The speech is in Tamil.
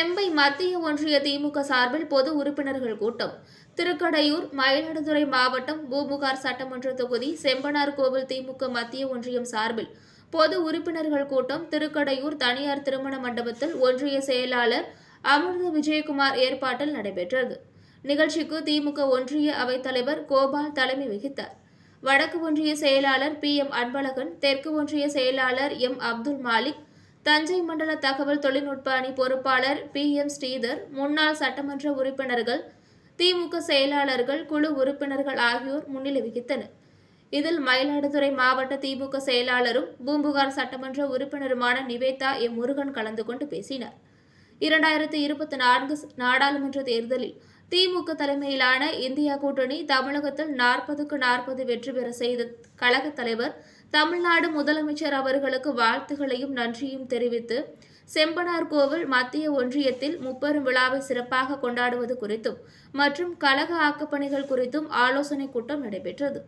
செம்பை மத்திய ஒன்றிய திமுக சார்பில் பொது உறுப்பினர்கள் கூட்டம். திருக்கடையூர் மயிலாடுதுறை மாவட்டம் பூமுகார் சட்டமன்ற தொகுதி செம்பனார் கோவில் திமுக மத்திய ஒன்றியம் சார்பில் பொது உறுப்பினர்கள் கூட்டம். திருக்கடையூர் தனியார் திருமண மண்டபத்தில் ஒன்றிய செயலாளர் அமிர்த விஜயகுமார் ஏற்பாட்டில் நடைபெற்றது. நிகழ்ச்சிக்கு திமுக ஒன்றிய அவைத்தலைவர் கோபால் தலைமை வகித்தார். வடக்கு ஒன்றிய செயலாளர் பி எம் அன்பழகன் தெற்கு ஒன்றிய செயலாளர் எம் அப்துல் மாலிக் தஞ்சை மண்டல தகவல் தொழில்நுட்ப அணி பொறுப்பாளர் பி. எம். ஸ்ரீதர் முன்னாள் சட்டமன்ற உறுப்பினர்கள் திமுக செயலாளர்கள் குழு உறுப்பினர்கள் ஆகியோர் முன்னிலை வகித்தனர். இதில் மயிலாடுதுறை மாவட்ட திமுக செயலாளரும் பூம்புகார் சட்டமன்ற உறுப்பினருமான நிவேதா எம். முருகன் கலந்து கொண்டு பேசினார். இரண்டாயிரத்தி இருபத்தி நான்கு நாடாளுமன்ற தேர்தலில் திமுக தலைமையிலான இந்தியா கூட்டணி தமிழகத்தில் நாற்பதுக்கு நாற்பது வெற்றி பெற செய்த கழகத் தலைவர் தமிழ்நாடு முதலமைச்சர் அவர்களுக்கு வாழ்த்துகளையும் நன்றியும் தெரிவித்து செம்பனார் கோவில் மத்திய ஒன்றியத்தில் முப்பெரும் விழாவை சிறப்பாக கொண்டாடுவது குறித்தும் மற்றும் கழக ஆக்கப்பணிகள் குறித்தும் ஆலோசனைக் கூட்டம் நடைபெற்றது.